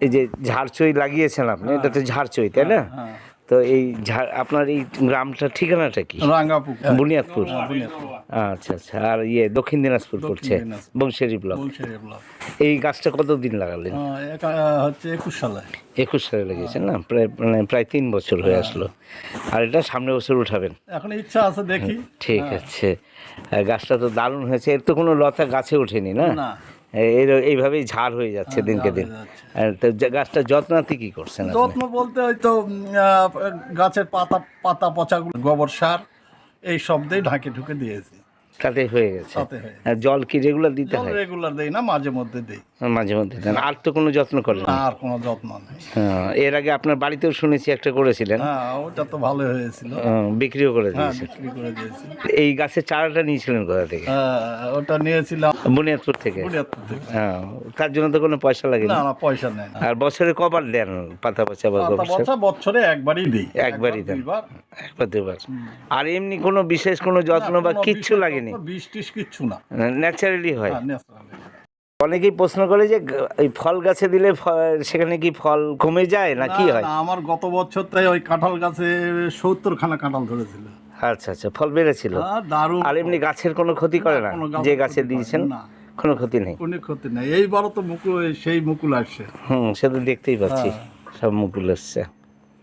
এই যে ঝাড়চই লাগিয়েছেন আপনি এটা তো ঝাড়চই তাই না? হ্যাঁ তো এই আপনার এই গ্রামটার ঠিকানাটা কি? বুনিয়াদপুর? আচ্ছা আচ্ছা আর ইয়ে দক্ষিণ দিনাজপুর পড়ছে। বংশেরি ব্লক। এই গাছটা কতদিন লাগালেন? হচ্ছে একুশ সালে। একুশ সালে লাগিয়েছেন না? প্রায় মানে প্রায় তিন বছর হয়ে আসলো। আর এটা সামনে বছর উঠাবেন। এখন ইচ্ছা আছে দেখি। ঠিক আছে। আর গাছটা তো দারুণ হয়েছে। এর তো কোনো লতা গাছে ওঠেনি না। এর এইভাবেই ঝাড় হয়ে যাচ্ছে হ্যাঁ, দিনকে দিন। তো গাছটা যত্নাতে কি করছেন যত্ন বলতে হয়তো গাছের পাতা পাতা পচাগুলো গোবর সার এই সব দিয়ে ঢাকে ঢুকে দিয়েছি। তাতে হয়ে গেছে। জল কি রেগুলার দিতে হয়? রেগুলার দেই না মাঝে মধ্যে দেই। মাঝে মধ্যে দেন আর তো কোনো যত্ন করেন না। আর কোনো যত্ন নেই। হ্যাঁ, এর আগে আপনার বাড়িতেও শুনেছি একটা করেছিলেন। হ্যাঁ ওটা তো ভালো হয়েছিল। হ্যাঁ, বিক্রিও করে হ্যাঁ দিয়েছেন। বিক্রি করে দিয়েছি। এই গাছের চারাটা নিয়েছিলেন কোথা থেকে? হ্যাঁ, ওটা নিয়েছিলাম বুনিয়াদপুর থেকে? হ্যাঁ তার জন্য তো কোনো পয়সা লাগে না না না পয়সা নেই না। আর বছরে কবার দেন পাতা পচা বা পাতা গোবর সার? পচা বছরে একবারই দিই। একবারই দেন। দুইবার। একবার দুবার আর এমনি কোনো বিশেষ কোনো যত্ন বা কোনো কিচ্ছু বিশেষ লাগেনি? বিষ টিষ কিচ্ছু না। ন্যাচারালি হয়। হ্যাঁ, naturally। অনেকেই প্রশ্ন করে যে ফল গাছে দিলে সেখানে কি ফল কমে যায় না কি হয়? আমার গত বছর তাই ওই কাঁঠাল গাছে সত্তর খানা কাঁঠাল ধরেছিল। আচ্ছা আচ্ছা ফল বেড়েছিল। হ্যাঁ, আর এমনি গাছের কোনো ক্ষতি করে না? যে গাছে দিয়েছেন না। কোনো ক্ষতি নেই? কোনো ক্ষতি নেই। এইবারও তো মুকুল সেই মুকুল আসছে। হুম সে তো দেখতেই পাচ্ছি। হ্যাঁ। সব মুকুল এসছে।